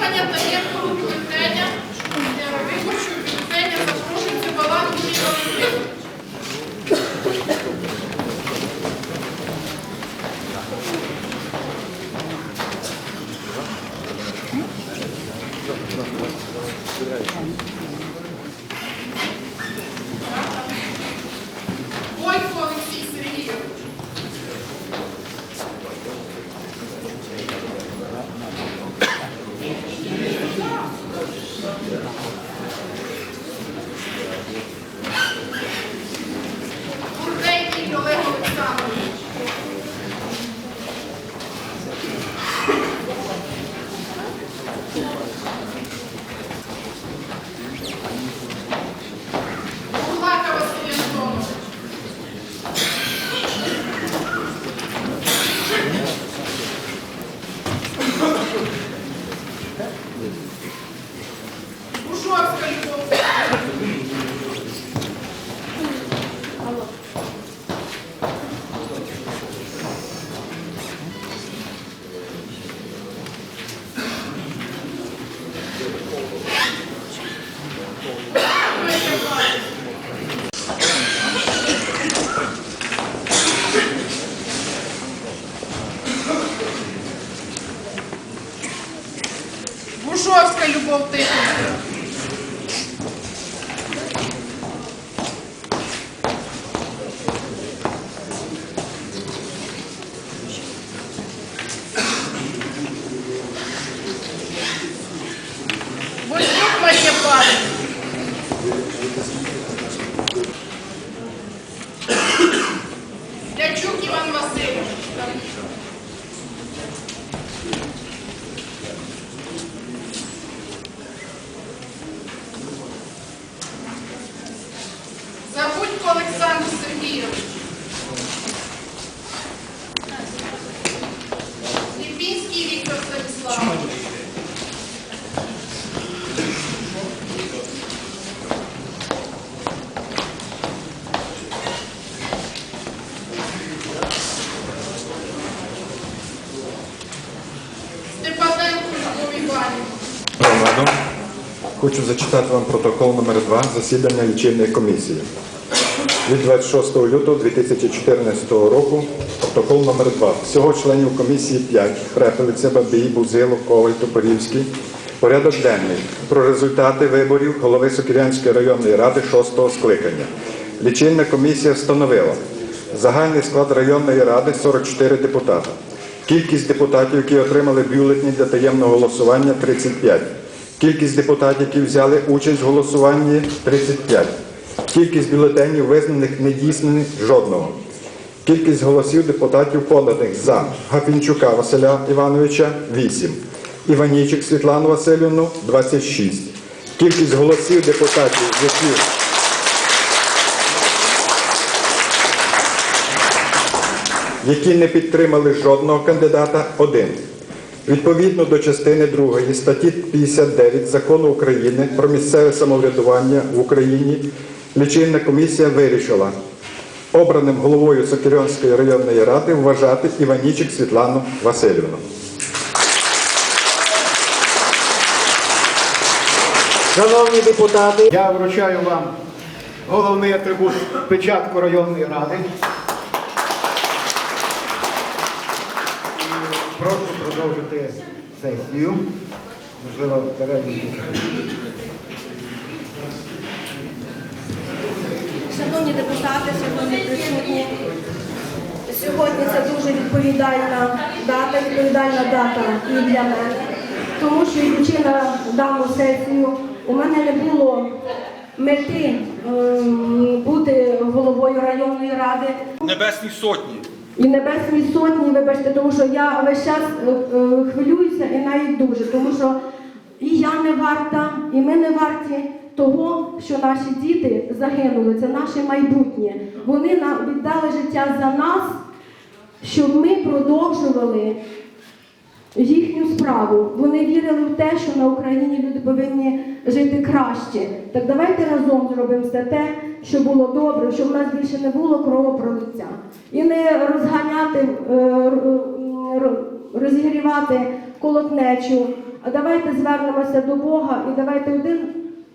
Отримання таємного хочу зачитати вам протокол номер 2 засідання лічильної комісії. Від 26 лютого 2014 року протокол номер 2 Всього членів комісії 5. Хрепелиця, Бабій, Бузило, Коваль, Топорівський. Порядок денний. Про результати виборів голови Сокирянської районної ради 6 скликання. Лічильна комісія встановила загальний склад районної ради 44 депутата. Кількість депутатів, які отримали бюлетні для таємного голосування 35. Кількість депутатів, які взяли участь в голосуванні 35. Кількість бюлетенів, визнаних недійсними жодного. Кількість голосів депутатів поданих за Гапінчука Василя Івановича 8. Іванічик Світлану Васильівну 26. Кількість голосів депутатів, які які не підтримали жодного кандидата один. Відповідно до частини 2 статті 59 Закону України про місцеве самоврядування в Україні лічильна комісія вирішила обраним головою Сокирянської районної ради вважати Іванічик Світлану Васильівну. Шановні депутати, я вручаю вам головний атрибут печатку районної ради. Прошу продовжити сесію. Можливо, перейдемо. Шановні депутати, шановні присутні, сьогодні це дуже відповідальна дата, відповідальна дата і для мене, тому що йдучи на дану сесію, у мене не було мети ем, бути головою районної ради Небесній сотні. І небесній сотні, вибачте, тому що я весь час е, е, хвилююся і навіть дуже, тому що і я не варта, і ми не варті того, що наші діти загинули. Це наше майбутнє. Вони нам віддали життя за нас, щоб ми продовжували їхню справу. Вони вірили в те, що на Україні люди повинні жити краще. Так давайте разом зробимо все те, що було добре, щоб в нас більше не було кровопролиття. І не розганяти, е, розігрівати колотнечу, а давайте звернемося до Бога і давайте один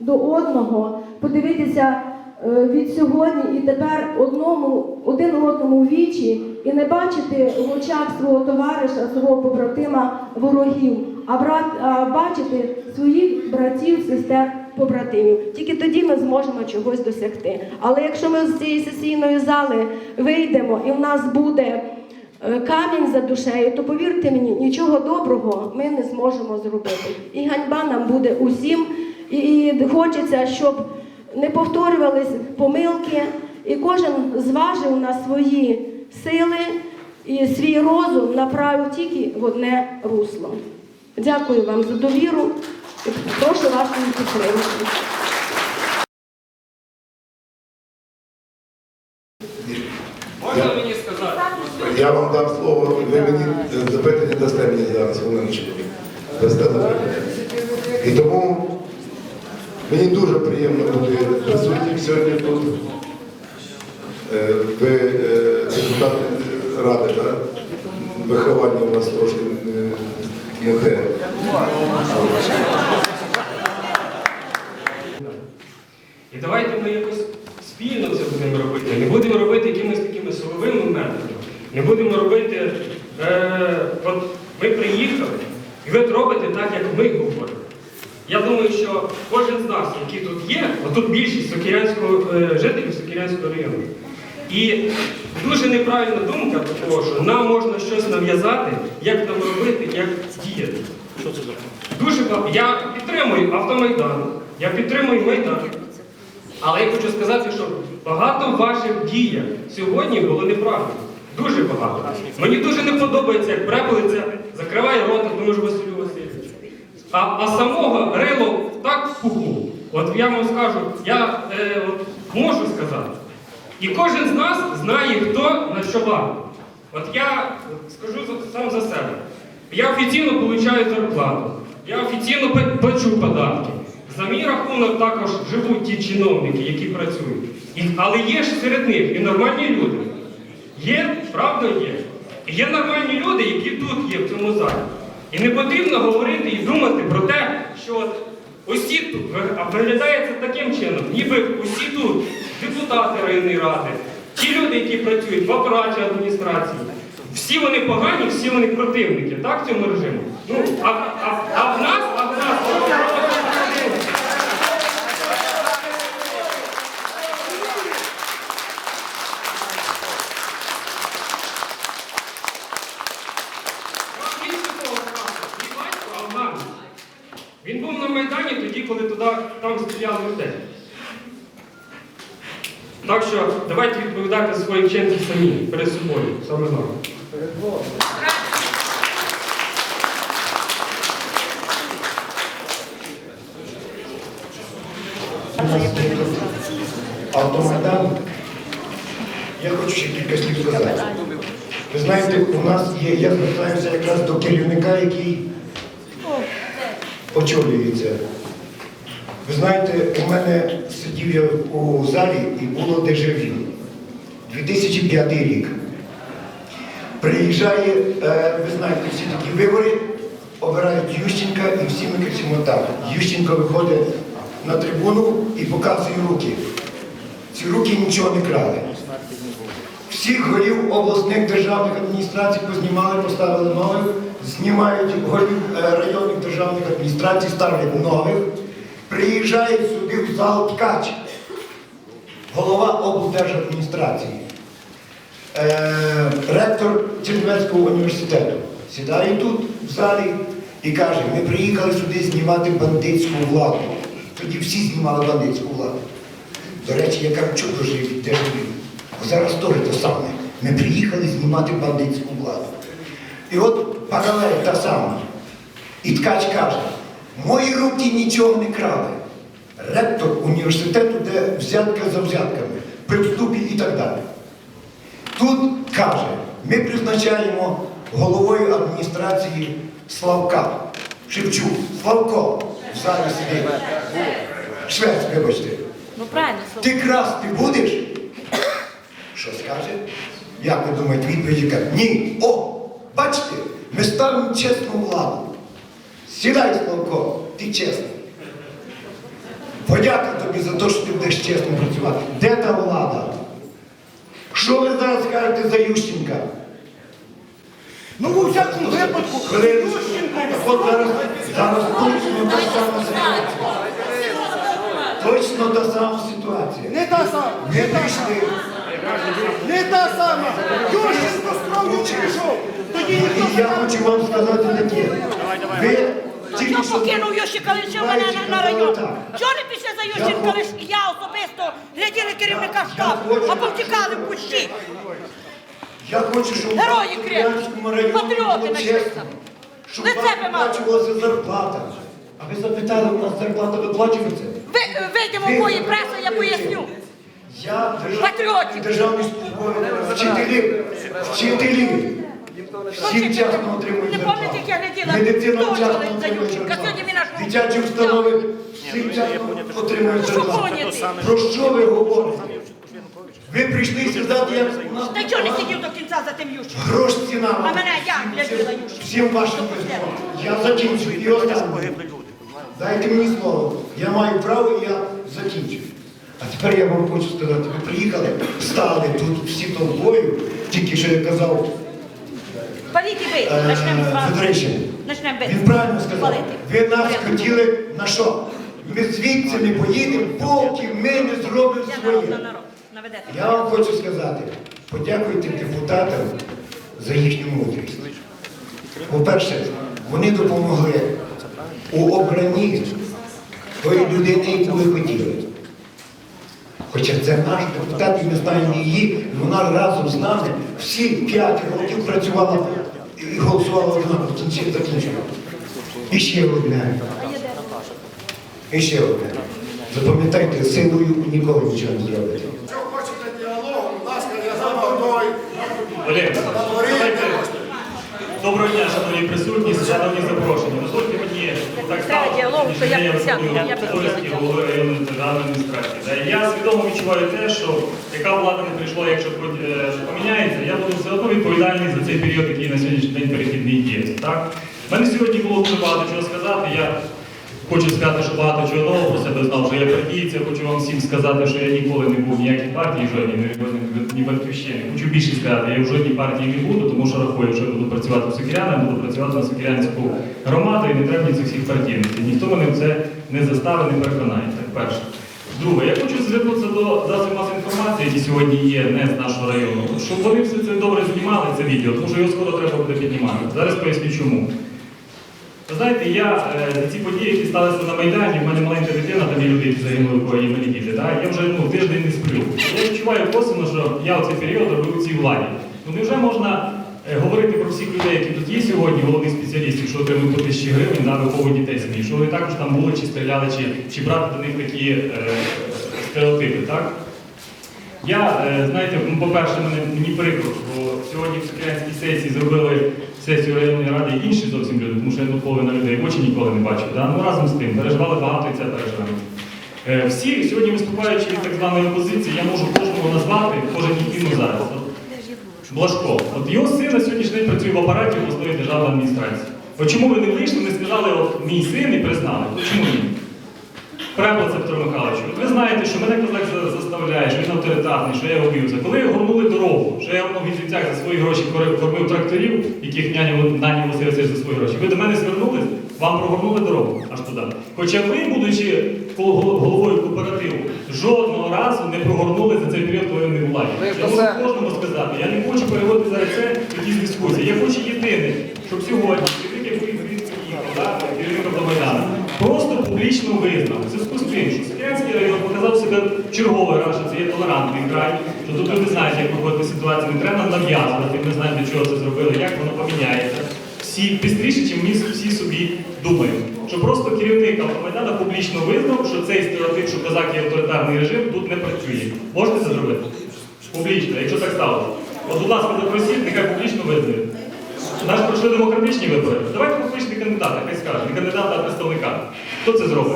до одного подивитися е, від сьогодні і тепер одному, один одному вічі і не бачити в очах свого товариша, свого побратима ворогів, а, брат, а бачити своїх братів, сестер, побратимів. Тільки тоді ми зможемо чогось досягти. Але якщо ми з цієї сесійної зали вийдемо і в нас буде е, камінь за душею, то повірте мені, нічого доброго ми не зможемо зробити. І ганьба нам буде усім. І, хочеться, щоб не повторювались помилки, і кожен зважив на свої сили і свій розум направив тільки в одне русло. Дякую вам за довіру. І Прошу вас її підтримати. Можна мені сказати? Я вам дам слово, ви мені запитання дасте мені зараз, хвилиночку. Дасте запитання. І тому мені дуже приємно бути присутнім сьогодні тут. Е, Ви е, депутат ради, так? Виховання у вас трошки е, не те. І давайте ми якось спільно це будемо робити. Не будемо робити якимись такими силовими методами. Не будемо робити, е, от ми приїхали, і ви робите так, як ми говоримо. Я думаю, що кожен з нас, який тут є, отут більшість Сокирянського, е, жителів Сокирянського району. І дуже неправильна думка, того, що нам можна щось нав'язати, як нам робити, як діяти. Дуже. Я підтримую автомайдан, я підтримую майдан. Але я хочу сказати, що багато ваших дій сьогодні було неправильно. Дуже багато. Мені дуже не подобається, як препелиця закриває рота тому ж Василю Васильовичу. А, а самого рило так в пуху. От я вам скажу, я е, от, можу сказати. І кожен з нас знає, хто на що варто. От я скажу сам за себе. Я офіційно получаю зарплату, я офіційно пла- плачу податки. За мій рахунок також живуть ті чиновники, які працюють. Але є ж серед них і нормальні люди. Є, правда є. І є нормальні люди, які тут є в цьому залі. І не потрібно говорити і думати про те, що усі тут ви- а виглядає це таким чином, ніби усі тут депутати районної ради, ті люди, які працюють в апараті адміністрації, всі вони погані, всі вони противники, так, цьому режимі? Ну, а, а, а в нас, а в нас. Він був на Майдані тоді, коли там стріляли людей. Так що давайте відповідати за свої самі перед собою, саме головне. Автомайдан. Я хочу ще кілька слів сказати. Ви знаєте, у нас є, я звертаюся якраз до керівника, який очолюється. Ви знаєте, у мене сидів я у залі і було дежавю. 2005 рік. Приїжджає, е, ви знаєте, всі такі вибори, обирають Ющенка і всі ми кричимо так. Ющенко виходить на трибуну і показує руки. Ці руки нічого не крали. Всіх голів обласних державних адміністрацій познімали, поставили нових, знімають голів е, районних державних адміністрацій, ставлять нових. Приїжджає сюди в зал ткач, голова облдержадміністрації, е, ректор Чернівецького університету. Сідає тут в залі і каже, ми приїхали сюди знімати бандитську владу. Тоді всі знімали бандитську владу. До речі, я чудо живі, де. Бо зараз теж те саме. Ми приїхали знімати бандитську владу. І от паралель та сама. І ткач каже, мої руки нічого не крали. Ректор університету, де взятка за взятками, при вступі і так далі. Тут каже, ми призначаємо головою адміністрації Славка. Шевчук. Славко залі сидить. Швець, вибачте. Ну правильно, Ти красти будеш? Що скаже? Як ви думаєте, відповідь яка? Ні. О, бачите, ми ставимо чесну владу. Сідай, Славко, ти чесний. Подяка тобі за те, що ти будеш чесно працювати. Де та влада? Що ви зараз скажете за Ющенка? Ну, у всякому випадку, Хвилиночку. Ющенко, От зараз, зараз точно та сама ситуація. Точно та сама ситуація. не та сама, Ми прийшли. не та сама. Ющенко з кров'ю не пішов. Тоді ніхто І я хочу вам сказати таке. Ви що... покинув Ющенка лише мене на, на район? Чого не пішли за Ющенка лише я особисто гляділи керівника штабу, а повтікали в кущі? Я хочу, щоб Герої районі патріоти чесно, щоб Лице вам ви мали. виплачувалася зарплата. А ви запитали, у нас зарплата виплачується? Ви вийдемо в бої преси, я поясню. Я Патріотів. державний службовець, вчителів, вчителів. Всі вчасно отримують Не зарплату. як я гляділа? Медицина вчасно за отримує зарплату. Дитячі установи всі вчасно отримують зарплату. Про що ви говорите? Ви прийшли сказати, як у нас Та чого не сидів до кінця за тим Ющенком? грош ціна. А мене як гляділа Ющенка? Всім вашим виступам. Я закінчу і останнє. Дайте мені слово. Я маю право і я закінчу. А тепер я вам хочу сказати, ви приїхали, стали тут всі толпою, тільки що я казав Паліть і е, почнемо з вас. Почнемо бити. Він правильно сказав. Ви нас хотіли на що? Ми звідси не поїдемо, поки ми не зробимо своє. Я вам хочу сказати, подякуйте депутатам за їхню мудрість. По-перше, вони допомогли у обранні тої людини, яку ви хотіли. Хоча це наш депутат, і ми знаємо її, вона разом з нами всі п'ять років працювала і голосувала однаково, Це закінчила. І ще одне. І ще одне. Запам'ятайте, силою ніколи нічого не зробити. Якщо хочете діалогу, будь ласка, я за водою. Олег, давайте. Доброго дня, шановні присутні, шановні запрошені. Дозвольте мені так стало, що я діалог. голови районної державної адміністрації. Я свідомо відчуваю те, що яка влада не прийшла, якщо е, поміняється, я буду все одно відповідальний за цей період, який на сьогоднішній день перехідний є. Так? Мене сьогодні було дуже багато чого сказати. Я Хочу сказати, що багато чого нового про себе знав, що я партієць, я хочу вам всім сказати, що я ніколи не був в ніякій партії, жодній, ні, ні, батьківщині. Хочу більше сказати, я в жодній партії не буду, тому що рахую, що я буду працювати в Сокиряні, буду працювати на Сокирянську громаду і не треба цих всіх партійностей. Ніхто мене в це не заставить, не переконає. Так перше. Друге, я хочу звернутися до засобів масової інформації, які сьогодні є не з нашого району, щоб вони все це добре знімали, це відео, тому що його скоро треба буде піднімати. Зараз поясню чому. Ви знаєте, я е, за ці події, які сталися на Майдані, в мене маленька дитина, там є люди, загинули бої, малі діти. Так? Я вже ну, тиждень не сплю. Я відчуваю косвенно, що я в цей період робив у цій владі. Ну невже можна е, говорити про всіх людей, які тут є сьогодні, головних спеціалістів, що отримують по тисячі гривень на вихову дітей самі, що вони також там були, чи стріляли, чи, чи брати до них такі е, стереотипи, так? Я, е, знаєте, ну, по-перше, мене, мені прикро, бо сьогодні в Сокирянській сесії зробили сесію районної ради інші зовсім люди, тому що я половина людей в очі ніколи не бачив. Да? Ну разом з тим, переживали багато і це переживаємо. Е, Всі сьогодні виступаючи від так званої опозиції, я можу кожного назвати, кожен який зараз. Блажко. От його син на сьогоднішній день працює в апараті обласної державної адміністрації. От чому ви не вийшли, не сказали, от мій син і признали? Чому ні? Препла Петро Михайлович, ви знаєте, що мене козак заставляє, що він авторитарний, що я його б'юся. Коли горнули дорогу, що я в Візівцях за свої гроші кормив тракторів, яких нянів Василь Васильович за свої гроші, ви до мене звернулись, вам прогорнули дорогу аж туди. Хоча ви, будучи гол- гол- головою кооперативу, жодного разу не прогорнули за цей період, ви не була. Я можу кожному сказати, я не хочу переводити зараз це в якісь дискусії. Я хочу єдине, щоб сьогодні керівник, який приїхав, да, керівник до Майдану, просто публічно визнав. В зв'язку з тим, що Сокирянський район показав себе черговий раз, що це є толерантний край, що тут люди знають, як виходити ситуацію, не треба нав'язувати, ми знаємо, для чого це зробили, як воно поміняється. Всі пістріше, чим ми всі собі думаємо. Що просто керівник Автомайдана публічно визнав, що цей стереотип, що козак є авторитарний режим, тут не працює. Можете це зробити? Публічно, якщо так сталося. От, будь ласка, запросіть, нехай публічно визнає. Наш пройшли демократичні вибори. Давайте публічний кандидат, хай скаже, не кандидата, а представника. Хто це зробить?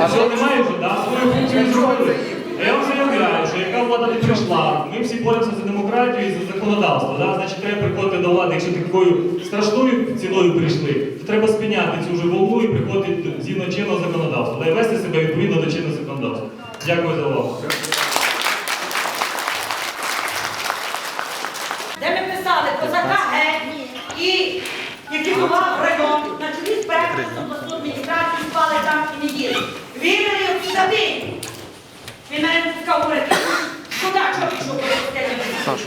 А що немає вже, да? Свою функцію зробили. А я вам заявляю, що яка влада не прийшла, ми всі боремося за демократію і за законодавство. Да? Значить, треба приходити до влади, якщо такою страшною ціною прийшли, то треба спиняти цю вже волну і приходити згідно чинного законодавства. Да? І вести себе відповідно до чинного законодавства. Дякую за увагу. Де ми писали козака геть і ліквідував район, на чолі з першою обласну адміністрацію спали там і не їли. Вірили. Він мене не пускав говорити. Куди чоловік, що Саша.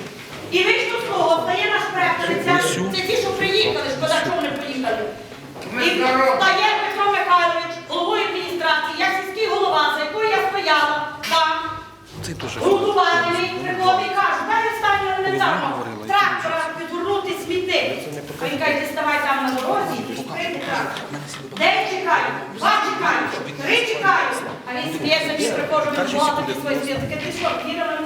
І вийшло з того, стає наш пректориця, це ті, що приїхали, шкода, що вони поїхали. І стає Петро Михайлович, головою адміністрації, я сільський голова, за якою я стояла там. Грунтували мій приходить і каже, дай останнього елементарно трактора підгорнути смітник. А він каже, ти ставай там на дорозі і прийде трактор. Де я de se condenou.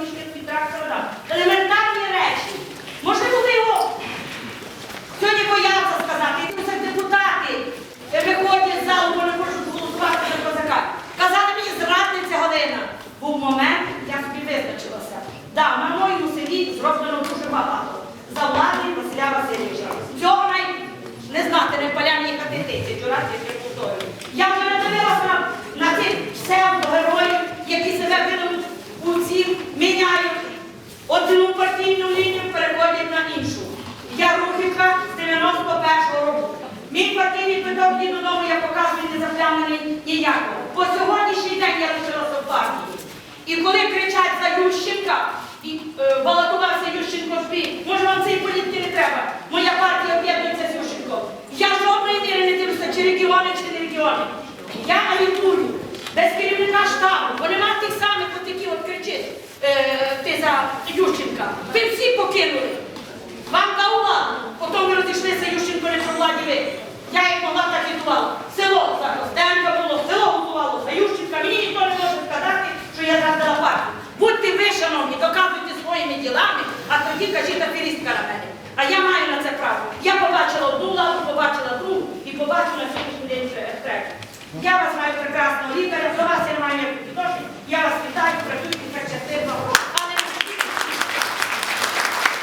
Ви всі покинули. Вам дав владу. Потім ви розійшлися Ющенко не про владі ви. Я як могла, так і готувала. Село Костенка було, село готувало, а Ющенка мені ніхто не може сказати, що я зрадила партію. Будьте ви, шановні, доказуйте своїми ділами, а тоді кажіть аферістка на мене. А я маю на це право. Я побачила одну владу, побачила другу і побачила сьогоднішній день третю. Я вас маю прекрасного лікаря, до вас я маю відношень. Я вас вітаю, працюйте